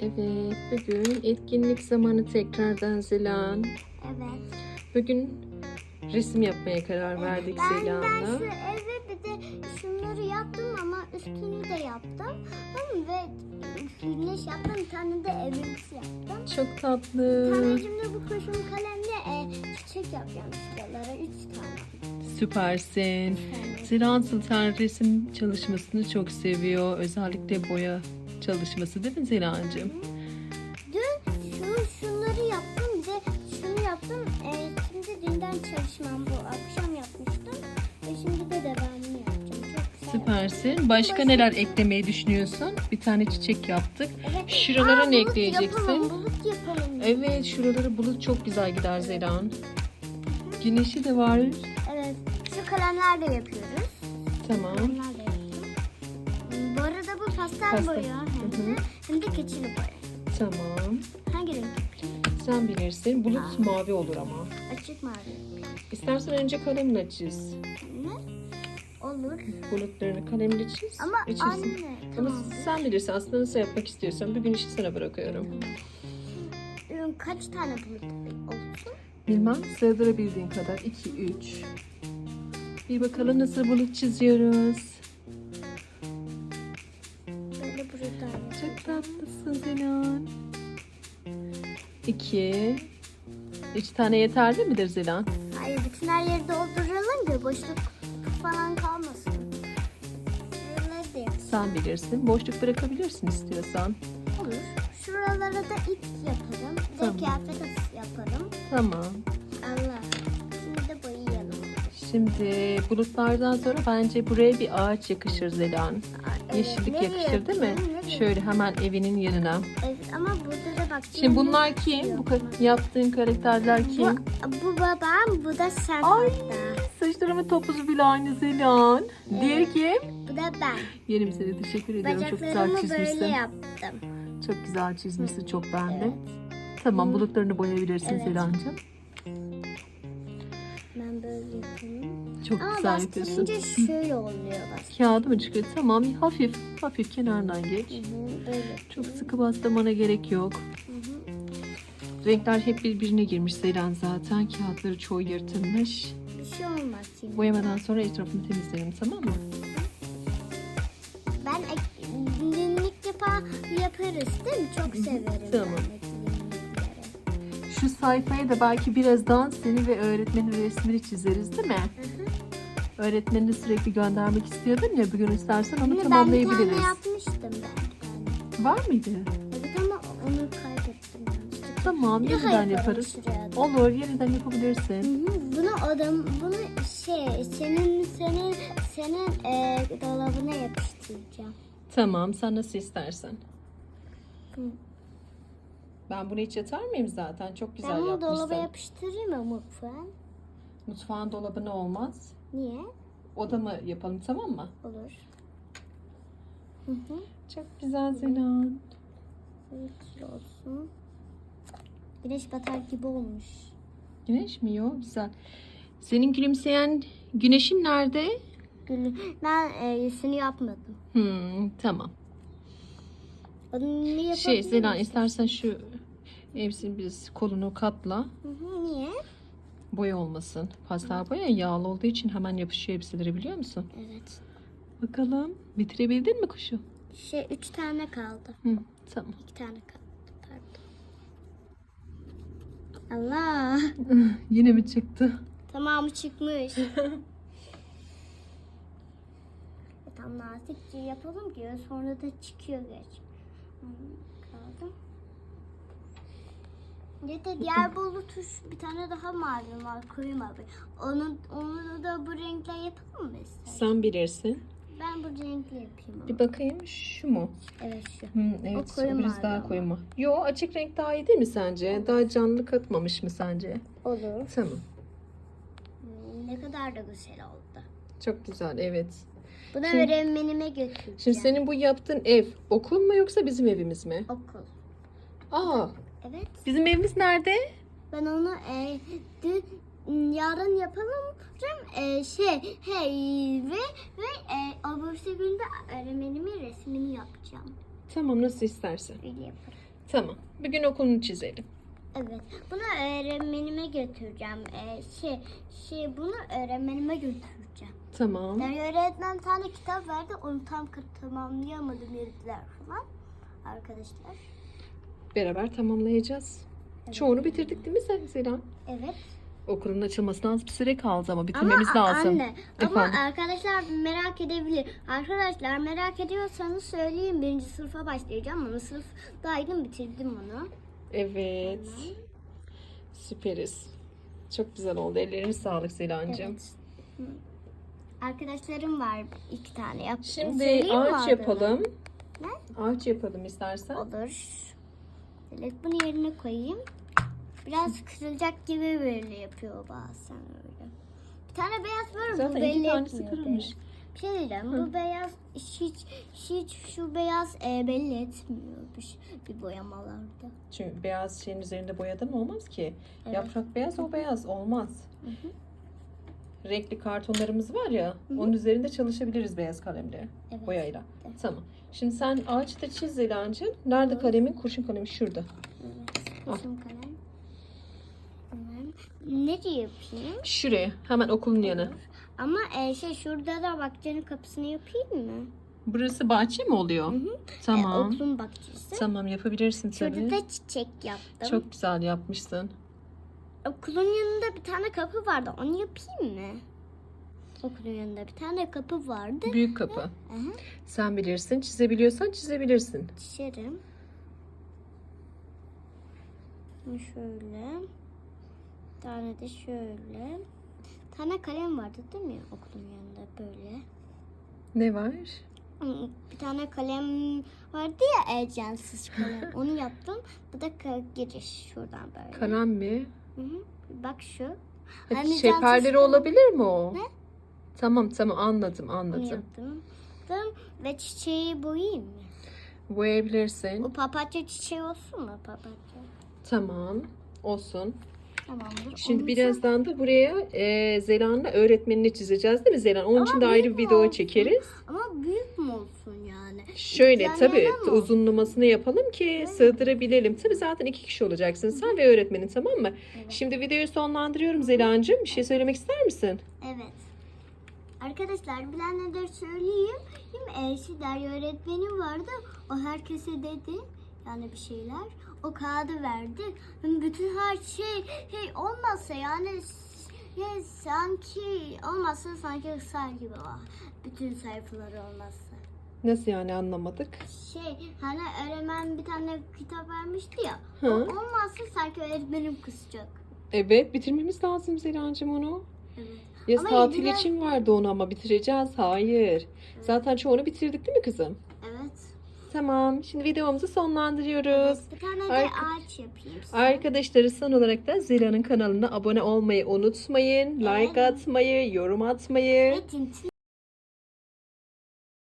Evet, bugün etkinlik zamanı tekrardan Zilan. Evet. Bugün resim yapmaya karar verdik Ben, ben Zilan'la. şu eve bir de şunları yaptım ama üstünü de yaptım. Hı, Ve güneş yaptım. Bir tane de evimsi yaptım. Çok tatlı. tanecimde bu kurşun kalemle e, çiçek yapacağım şuralara. Üç tane. Süpersin. Zilan Sultan resim çalışmasını çok seviyor. Özellikle boya çalışması değil mi Zilan'cığım? Dün şu şunları yaptım. De şunu yaptım. E, şimdi dünden çalışmam bu. Akşam yapmıştım. Ve şimdi de devamını yapacağım. Çok güzel. Süpersin. Başka neler eklemeyi düşünüyorsun? Bir tane çiçek yaptık. Evet. Şuralara Aa, ne bulut ekleyeceksin? Yapalım, bulut yapalım. Evet, şuraları bulut çok güzel gider Zilan. Güneşi de var. Evet. Şu kalemlerle yapıyoruz. Tamam. Bu arada bu pastel, Pastel. boya hem Hı hı. de, hem de keçili boya. Tamam. Hangi renk? Sen bilirsin. Bulut mavi olur ama. Açık mavi. İstersen önce kalemle çiz. Ne? Olur. Bulutlarını kalemle çiz. Ama ve çizsin. anne Ama tamam. sen bilirsin. Aslında nasıl yapmak istiyorsan bugün işi sana bırakıyorum. Ürün Kaç tane bulut olsun? Bilmem sığdırabildiğin kadar. 2, 3. Bir bakalım nasıl bulut çiziyoruz. Tatlısın Zilan. 2. 3 tane yeterli midir Zilan? Hayır bütün her yeri dolduralım ki boşluk falan kalmasın. Da yapalım. Sen bilirsin. Boşluk bırakabilirsin istiyorsan. Olur. Şuralara da ip yaparım. Bir de Tamam. kıyafet yaparım. Tamam. Allah. Şimdi bulutlardan sonra bence buraya bir ağaç yakışır Zelan. Evet, Yeşillik nereye yakışır değil mi? nereye? Şöyle hemen evinin yanına. Evet ama burada da bak. Şimdi bunlar kim? Bu ka- yaptığın karakterler bu, kim? bu babam, bu da sen Ay. Saçlarımın topuzu bile aynı Zelan. Diğeri kim? Bu da ben. Yerim seni teşekkür ediyorum. Çok güzel çizmişsin. böyle yaptım. Çok güzel çizmişsin. Çok beğendim. Evet. Tamam bulutlarını boyayabilirsin Evet. Zelancığım. Yapayım. Çok Ama güzel yapıyorsun. bastırınca şöyle oluyor bak. Kağıdı mı çıkıyor? Tamam hafif hafif kenardan geç. Hı hı, Böyle. Çok sıkı bastırmana gerek yok. Hı hı. Renkler hep birbirine girmiş Zeylan zaten. Kağıtları çoğu yırtılmış. Bir şey olmaz yine. Boyamadan sonra etrafını temizlerim tamam mı? Ben ek- günlük defa yaparız değil mi? Çok severim Tamam. ben. Şu sayfaya da belki birazdan seni ve öğretmenin resmini çizeriz değil mi? Hı hı. Öğretmenini sürekli göndermek istiyordun ya bugün istersen onu Ama ben bir tamamlayabiliriz. tane yapmıştım tane. Var mıydı? Evet ama onu kaybettim. yanlışlıkla. Tamam daha yeniden yaparız. şuraya da. Olur yeniden Hı yapabilirsin. hı, Bunu adam bunu şey senin senin senin e, dolabına yapıştıracağım. Tamam sen nasıl istersen. Hı. Ben bunu hiç yatar mıyım zaten? Çok güzel ben bunu yapmışsın. dolaba yapıştırayım mı mutfağın? Mutfağın dolabı olmaz. Niye? Oda mı yapalım tamam mı? Olur. Hı hı. Çok güzel Zenan. Evet, olsun. Güneş batar gibi olmuş. Güneş mi yok? Güzel. Senin gülümseyen güneşin nerede? Ben e, yüzünü yapmadım. Hmm, tamam. Yapabilirim? Şey Zenan istersen şu hepsini biz kolunu katla. Niye? Boya olmasın. Pastel boya yağlı olduğu için hemen yapışıyor hepsileri biliyor musun? Evet. Bakalım bitirebildin mi kuşu? Şey üç tane kaldı. Hı, tamam. İki tane kaldı. Pardon. Allah. Yine mi çıktı? Tamamı çıkmış. E, Tam nazikçe yapalım ki sonra da çıkıyor geç. Kaldı. Bir de diğer bulutu şu- bir tane daha mavi var koyu mavi. Onu, onu da bu renkle yapalım mı istersen? Sen bilirsin. Ben bu renkle yapayım ama. Bir bakayım şu mu? Evet şu. Hı, evet O koyu o biraz mavi daha ama. koyu mu? Yo açık renk daha iyi değil mi sence? Daha canlı katmamış mı sence? Olur. Tamam. Hmm, Ne kadar da güzel oldu. Çok güzel evet. Bunu Şimdi- öğretmenime götüreceğim. Şimdi senin bu yaptığın ev okul mu yoksa bizim evimiz mi? Okul. Aa Evet. bizim evimiz nerede? Ben onu e, dün, yarın yapalım. E, şey hey ve ve e, öbürsü günde öğretmenimin resmini yapacağım. Tamam nasıl istersen. Öyle yaparım. Tamam. Bugün okulunu çizelim. Evet. Bunu öğretmenime götüreceğim. Ee, şey, şey bunu öğretmenime götüreceğim. Tamam. Yani öğretmen tane kitap verdi. Onu tam tamamlayamadım yediler falan. Arkadaşlar. Beraber tamamlayacağız. Çoğunu bitirdik değil mi Zela? Evet. Okulun açılmasına az bir süre kaldı ama bitirmemiz ama lazım. anne ama arkadaşlar merak edebilir. Arkadaşlar merak ediyorsanız söyleyeyim. Birinci sınıfa başlayacağım ama sınıftaydım bitirdim onu. Evet. Süperiz. Çok güzel oldu. Elleriniz sağlık Zela'cığım. Evet. Arkadaşlarım var iki tane yaptım. Şimdi Söyleyeyim mi ağaç adını? yapalım. Ne? Ağaç yapalım istersen. Olur. Evet bunu yerine koyayım. Biraz kırılacak gibi böyle yapıyor bazen öyle. Bir tane beyaz var bu Zaten belli iki tanesi etmiyor. kırılmış. Bir şey diyeceğim. Bu beyaz hiç hiç şu beyaz e, belli etmiyor bir, bir boyamalarda. Çünkü beyaz şeyin üzerinde boyadan olmaz ki. Evet. Yaprak beyaz o beyaz olmaz. Renkli kartonlarımız var ya onun üzerinde çalışabiliriz beyaz kalemle. Evet. Boyayla. Evet. Tamam. Şimdi sen ağaçta çiz Zela'cığım. Nerede kalemin? Kurşun kalemi şurada. Evet. Al. Kızım kalem. Nereye yapayım? Şuraya. Hemen okulun yanı. Ama e, şey şurada da bahçenin kapısını yapayım mı? Burası bahçe mi oluyor? E, Tamam. okulun bahçesi. Tamam yapabilirsin Şurada tabii. da çiçek yaptım. Çok güzel yapmışsın. Okulun yanında bir tane kapı vardı. Onu yapayım mı? Okulun yanında bir tane kapı vardı. Büyük kapı. Aha, Sen bilirsin. Çizebiliyorsan çizebilirsin. çizerim. Şöyle. Bir tane de şöyle. Bir tane kalem vardı değil mi okulun yanında böyle? Ne var? Bir tane kalem vardı ya ecensiz kalem. Onu yaptım. Bu da giriş şuradan böyle. Kalem mi? Hı hı. Bak şu. Ha, Hani Şekerleri olabilir mi o? Ne? Tamam tamam anladım Onu anladım. yaptım. Yaptım Ve çiçeği boyayayım mı? Boyayabilirsin. O papatya çiçeği olsun mu papatya? Tamam. Olsun. Tamamdır. Şimdi Onu birazdan da buraya e, Zelan'la öğretmenini çizeceğiz değil mi Zelan? Onun için de Ama ayrı bir video olsun? çekeriz. Ama büyük? Şöyle Yan tabii yana mı? uzunlamasını yapalım ki sığdırabilelim. Tabii zaten iki kişi olacaksın sen ve öğretmenin tamam mı? Şimdi videoyu sonlandırıyorum Zelan'cığım. Bir şey söylemek ister misin? Evet. Arkadaşlar bilenler söyleyeyim. Değil mi? Eşi Derya öğretmenim vardı. O herkese dedi. Yani bir şeyler. O kağıdı verdi. Hani Bütün her şey şey olmasa yani ya sanki olmasa sanki ısrar gibi var. Bütün sayfaları olmazsa. Nasıl yani anlamadık. Şey hani öğretmen bir tane kitap vermişti ya. Hı. O olmazsa sanki öğretmenim kızacak. Evet bitirmemiz lazım Zelan'cığım onu. Evet. Yaz Ama tatil yediler- için vardı onu ama bitireceğiz. Hayır. Zaten çoğunu bitirdik değil mi kızım? Evet. Tamam. Şimdi videomuzu sonlandırıyoruz. Bir tane de Arka- ağaç yapayım. size. Arkadaşları son olarak da Zela'nın kanalına abone olmayı unutmayın. Like Evet. atmayı, yorum atmayı. Ve tintin